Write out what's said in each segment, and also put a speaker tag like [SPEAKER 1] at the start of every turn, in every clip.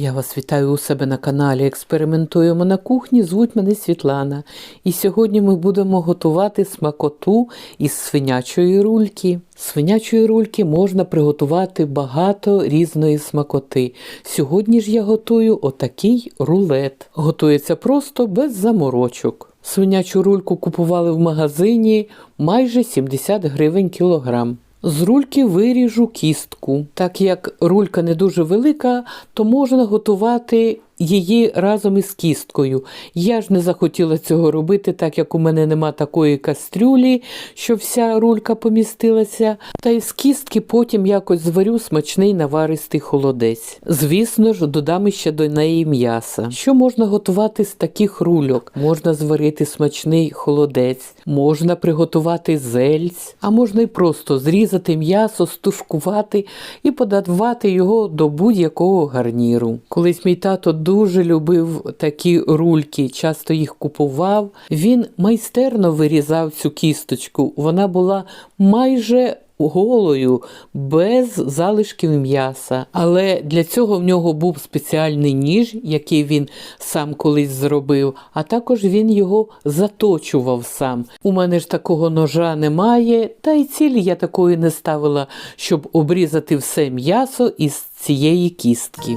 [SPEAKER 1] Я вас вітаю у себе на каналі Експериментуємо на кухні. Звуть мене Світлана. І сьогодні ми будемо готувати смакоту із свинячої рульки. Свинячої рульки можна приготувати багато різної смакоти. Сьогодні ж я готую отакий рулет. Готується просто без заморочок. Свинячу рульку купували в магазині майже 70 гривень кілограм. З рульки виріжу кістку. Так як рулька не дуже велика, то можна готувати її разом із кісткою. Я ж не захотіла цього робити, так як у мене нема такої кастрюлі, що вся рулька помістилася. Та із кістки потім якось зварю смачний наваристий холодець. Звісно ж, додам ще до неї м'яса. Що можна готувати з таких рульок? Можна зварити смачний холодець, можна приготувати зельць, а можна й просто зрізати м'ясо, стушкувати і подавати його до будь-якого гарніру. Колись мій тато дуже любив такі рульки, часто їх купував. Він майстерно вирізав цю кісточку. Вона була майже голою, без залишків м'яса. Але для цього в нього був спеціальний ніж, який він сам колись зробив, а також він його заточував сам. У мене ж такого ножа немає, та й цілі я такої не ставила, щоб обрізати все м'ясо із цієї кістки.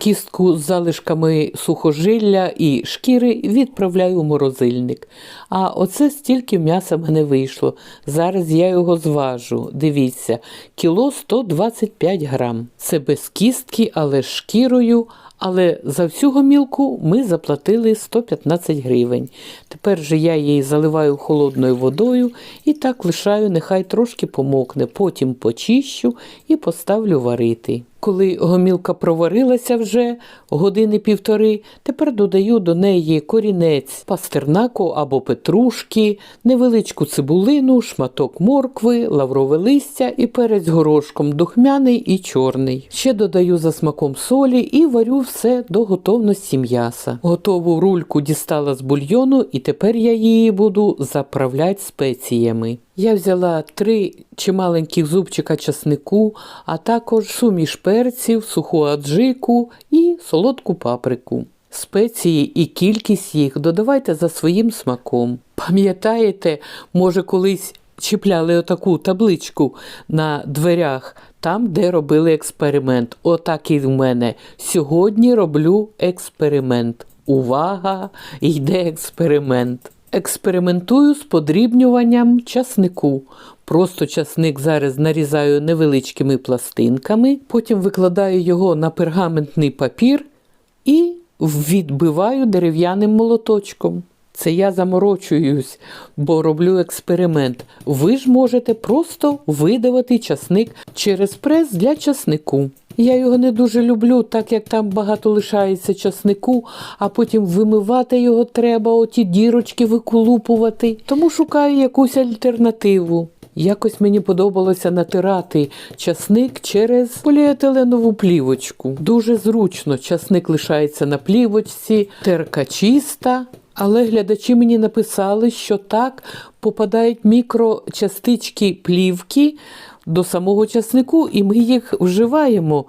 [SPEAKER 1] Кістку з залишками сухожилля і шкіри відправляю у морозильник. А оце стільки м'яса в мене вийшло. Зараз я його зважу. Дивіться, кіло 125 грам. Це без кістки, але з шкірою. Але за всю гомілку ми заплатили 115 гривень. Тепер же я її заливаю холодною водою і так лишаю, нехай трошки помокне. Потім почищу і поставлю варити. Коли гомілка проварилася вже години півтори, тепер додаю до неї корінець пастернаку або петрушки, невеличку цибулину, шматок моркви, лаврове листя і перець горошком духмяний і чорний. Ще додаю за смаком солі і варю все до готовності м'яса. Готову рульку дістала з бульйону і тепер я її буду заправляти спеціями. Я взяла три чималеньких зубчика часнику, а також суміш перців, суху аджику і солодку паприку. Спеції і кількість їх додавайте за своїм смаком. Пам'ятаєте, може, колись чіпляли отаку табличку на дверях, там, де робили експеримент. Отак і в мене. Сьогодні роблю експеримент. Увага! Йде експеримент. Експериментую з подрібнюванням часнику. Просто часник зараз нарізаю невеличкими пластинками, потім викладаю його на пергаментний папір і відбиваю дерев'яним молоточком. Це я заморочуюсь, бо роблю експеримент. Ви ж можете просто видавати часник через прес для часнику. Я його не дуже люблю, так як там багато лишається часнику, а потім вимивати його треба, оті дірочки виколупувати. Тому шукаю якусь альтернативу. Якось мені подобалося натирати часник через поліетиленову плівочку. Дуже зручно, часник лишається на плівочці, терка чиста. Але глядачі мені написали, що так попадають мікрочастички плівки до самого часнику, і ми їх вживаємо.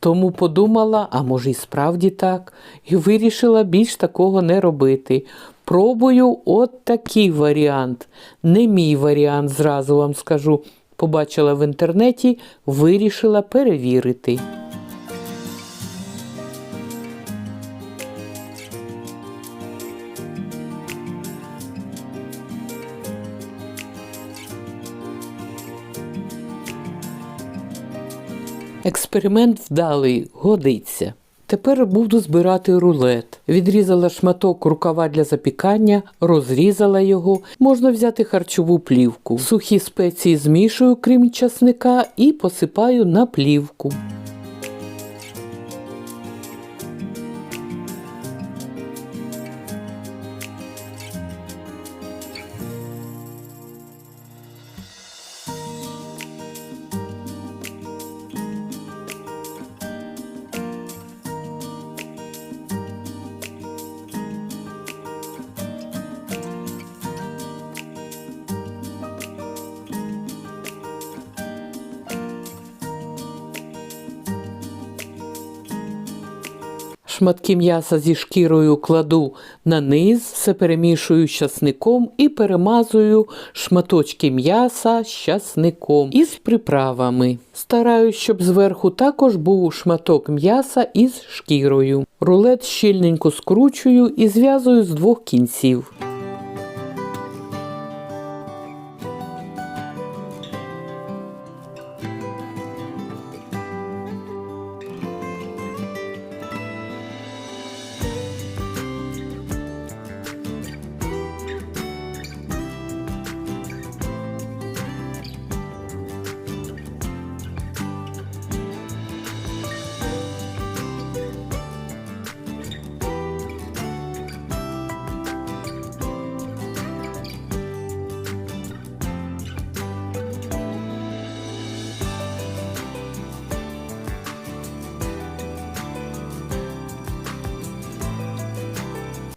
[SPEAKER 1] Тому подумала, а може і справді так, і вирішила більш такого не робити. Пробую от такий варіант. Не мій варіант, зразу вам скажу. Побачила в інтернеті, вирішила перевірити. Експеримент вдалий, годиться. Тепер буду збирати рулет. Відрізала шматок рукава для запікання, розрізала його. Можна взяти харчову плівку. Сухі спеції змішую, крім часника, і посипаю на плівку. Шматки м'яса зі шкірою кладу на низ, все перемішую з часником і перемазую шматочки м'яса з часником із приправами. Стараюсь, щоб зверху також був шматок м'яса із шкірою. Рулет щільненько скручую і зв'язую з двох кінців.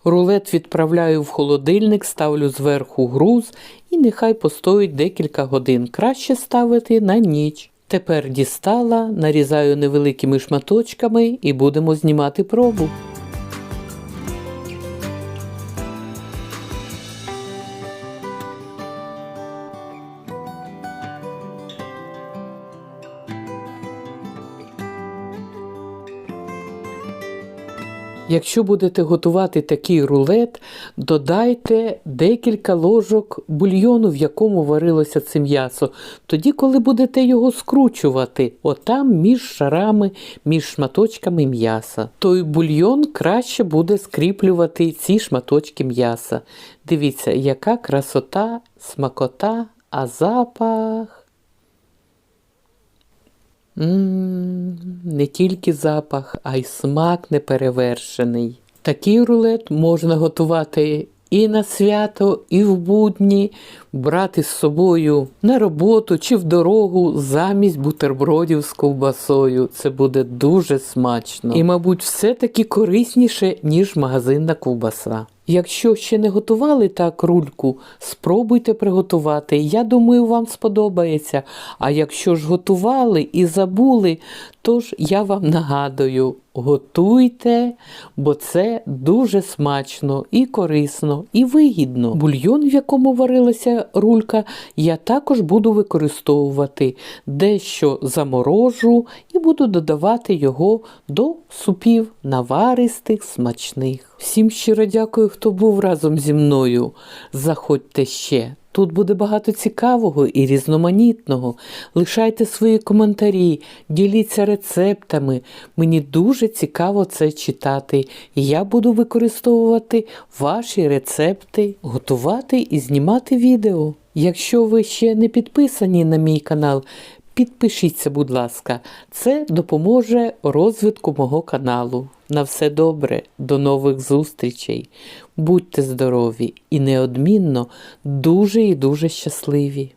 [SPEAKER 1] Рулет відправляю в холодильник, ставлю зверху груз і нехай постоїть декілька годин. Краще ставити на ніч. Тепер дістала, нарізаю невеликими шматочками і будемо знімати пробу. Якщо будете готувати такий рулет, додайте декілька ложок бульйону, в якому варилося це м'ясо. Тоді, коли будете його скручувати, отам між шарами, між шматочками м'яса. Той бульйон краще буде скріплювати ці шматочки м'яса. Дивіться, яка красота, смакота, а запах. Мм, не тільки запах, а й смак неперевершений. Такий рулет можна готувати і на свято, і в будні, брати з собою на роботу чи в дорогу замість бутербродів з ковбасою. Це буде дуже смачно. І, мабуть, все-таки корисніше, ніж магазинна ковбаса. Якщо ще не готували так рульку, спробуйте приготувати. Я думаю, вам сподобається. А якщо ж готували і забули, тож я вам нагадую, готуйте, бо це дуже смачно і корисно, і вигідно. Бульйон, в якому варилася рулька, я також буду використовувати дещо заморожу і буду додавати його до супів наваристих, смачних. Всім щиро дякую, хто був разом зі мною. Заходьте ще. Тут буде багато цікавого і різноманітного. Лишайте свої коментарі, діліться рецептами. Мені дуже цікаво це читати. І я буду використовувати ваші рецепти, готувати і знімати відео. Якщо ви ще не підписані на мій канал, підпишіться, будь ласка, це допоможе розвитку мого каналу. На все добре, до нових зустрічей. Будьте здорові і неодмінно дуже і дуже щасливі.